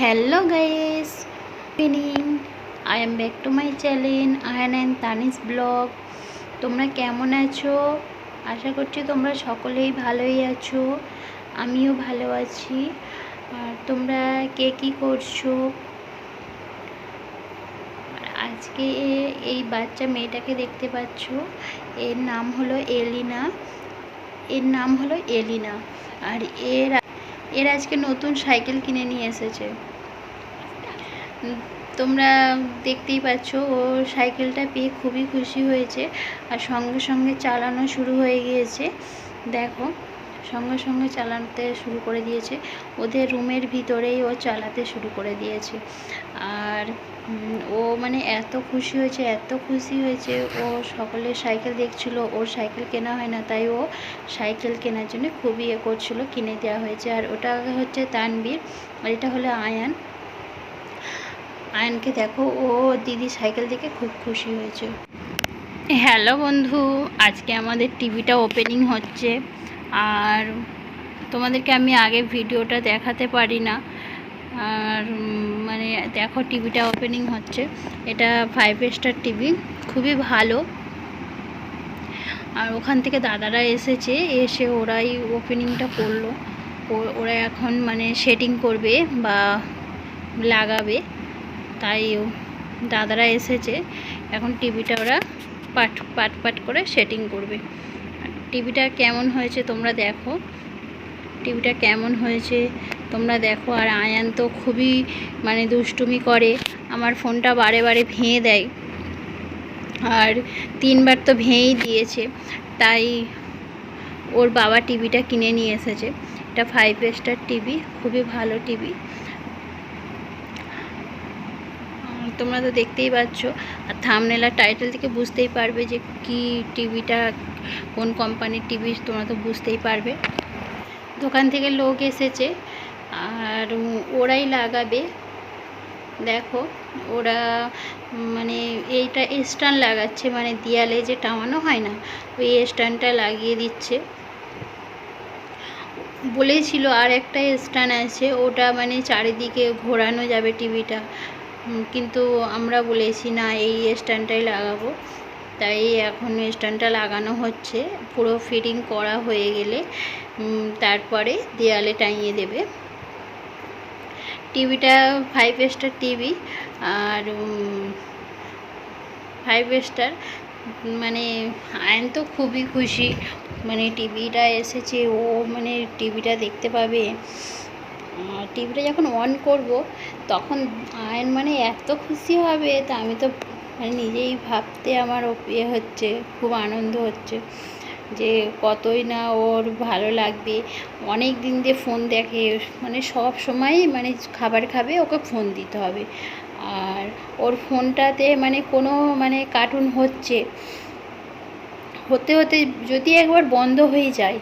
Hello guys evening I am back to my channel Ayan and Tanish vlog তোমরা কেমন আছো? আশা করছি তোমরা সকলেই ভালোই আছো। আমিও ভালো আছি। আর তোমরা কে কী করছ? আজকে এই বাচ্চা মেয়েটাকে দেখতে পাচ্ছ। এর নাম হলো এলিনা। এর নাম হলো এলিনা। আর এর এর আজকে নতুন সাইকেল কিনে নিয়ে এসেছে। তোমরা দেখতেই পাচ্ছ, ও সাইকেলটা পেয়ে খুবই খুশি হয়েছে। আর সঙ্গে সঙ্গে চালানো শুরু হয়ে গিয়েছে। দেখো। সঙ্গে সঙ্গে চালাতে শুরু করে দিয়েছে। ওদের রুমের ভিতরেই ও চালাতে শুরু করে দিয়েছে। আর ও মানে এত খুশি হয়েছে, এত খুশি হয়েছে। ও সকলের সাইকেল দেখছিল, ওর সাইকেল কেনা হয় না, তাই ও সাইকেল কেনার জন্য খুবই এ করছিল, কিনে দেওয়া হয়েছে। আর ওটা হচ্ছে তানবীর, আর এটা হলো আয়ান। আয়ানকে দেখো, ও দিদি সাইকেল দেখে খুব খুশি হয়েছে। হ্যালো বন্ধু, আজকে আমাদের টিভিটা ওপেনিং হচ্ছে। আর তোমাদেরকে আমি আগে ভিডিওটা দেখাতে পারি না। আর মানে দেখো টিভিটা ওপেনিং হচ্ছে। এটা ফাইভ স্টার টিভি, খুবই ভালো। আর ওখান থেকে দাদারা এসেছে, এসে ওরাই ওপেনিংটা করল। ওরা এখন মানে সেটিং করবে বা লাগাবে। তাই দাদারা এসেছে। এখন টিভিটা ওরা পাট পাট পাট করে সেটিং করবে। টিভিটা কেমন হয়েছে তোমরা দেখো। টিভিটা কেমন হয়েছে তোমরা দেখো। আর আয়ান তো খুবই মানে দুষ্টুমি করে। আমার ফোনটা বারে বারে ভেঙে দেয়। আর তিনবার তো ভেঙেই দিয়েছে। তাই ওর বাবা টিভিটা কিনে নিয়ে এসেছে। এটা ফাইভ স্টার টিভি, খুবই ভালো টিভি। তোমরা তো দেখতেই পাচ্ছ। আর থামনেলার টাইটেল থেকে বুঝতেই পারবে যে কি টিভিটা, কোন কোম্পানির টিভি, তোমরা তো বুঝতেই পারবে। দোকান থেকে লোক এসেছে, আর ওরাই লাগাবে। দেখো, ওরা মানে এইটা স্ট্যান্ড লাগাচ্ছে মানে দেয়ালে যে টাঙানো হয় না, ওই স্ট্যান্ডটা লাগিয়ে দিচ্ছে। বলেছিল আর একটা স্ট্যান্ড আছে, ওটা মানে চারিদিকে ঘোরানো যাবে টিভিটা। কিন্তু আমরা বলেছি, না, এই স্ট্যান্ডটাই লাগাবো। তাই এখন স্ট্যান্ডটা লাগানো হচ্ছে। পুরো ফিটিং করা হয়ে গেলে তারপরে দেয়ালে টাঙিয়ে দেবে। টিভিটা ফাইভ স্টার টিভি আর ফাইভ স্টার মানে আয়ন তো খুবই খুশি। মানে টিভিটা এসেছে, ও মানে টিভিটা দেখতে পাবে। টিভিটা যখন অন করব, তখন আয়ন মানে এত খুশি হবে তা আমি তো মানে নিজেই ভাবতে আমার ইয়ে হচ্ছে, খুব আনন্দ হচ্ছে যে কতই না ওর ভালো লাগবে। অনেক দিন দিয়ে ফোন দেখে মানে সব সময় মানে খাবার খাবে, ওকে ফোন দিতে হবে। আর ওর ফোনটাতে মানে কোনো মানে কার্টুন হচ্ছে। হতে হতে যদি একবার বন্ধ হয়ে যায়,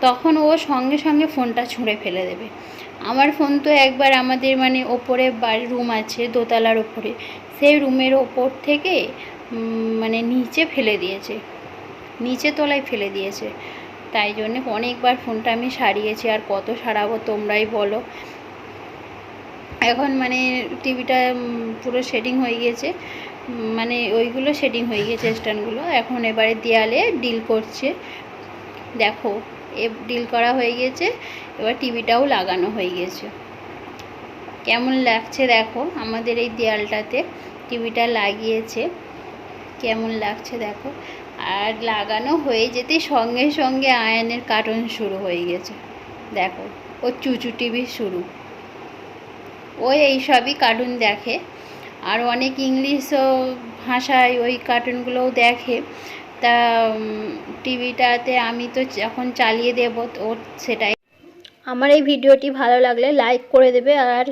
তখন ও সঙ্গে সঙ্গে ফোনটা ছুঁড়ে ফেলে দেবে। আমার ফোন তো একবার আমাদের মানে ওপরে বাড়ির রুম আছে, দোতলার ওপরে। সেই রুমের ওপর থেকে মানে নিচে ফেলে দিয়েছে। নিচে তলায় ফেলে দিয়েছে। তাই জন্যে অনেকবার ফোনটা আমি সারিয়েছি, আর কত সারাবো তোমরাই বলো। এখন মানে টিভিটা পুরো সেটিং হয়ে গিয়েছে মানে ওইগুলো সেটিং হয়ে গিয়েছে স্ট্যান্ডগুলো। এখন এবারে দেয়ালে ডিল করছে। দেখো। এ ডিল করা হয়ে গিয়েছে, এবার টিভিটাও লাগানো হয়ে গিয়েছে। কেমন লাগছে দেখো আমাদের এই দেয়ালটাতে, টিভিটা লাগিয়েছে। কেমন লাগছে দেখো। আর লাগানো হয়ে যেতে সঙ্গে সঙ্গে আয়নের কার্টুন শুরু হয়ে গেছে দেখো, ও চুচু টিভি শুরু। ও এইসবই কার্টুন দেখে। আর অনেক ইংলিশও ভাষায় ওই কার্টুনগুলোও দেখে। তা টিভিটাতে আমি তো এখন চালিয়ে দেবো ওর সেটাই। আমার এই ভিডিওটি ভালো লাগলে লাইক করে দেবে আর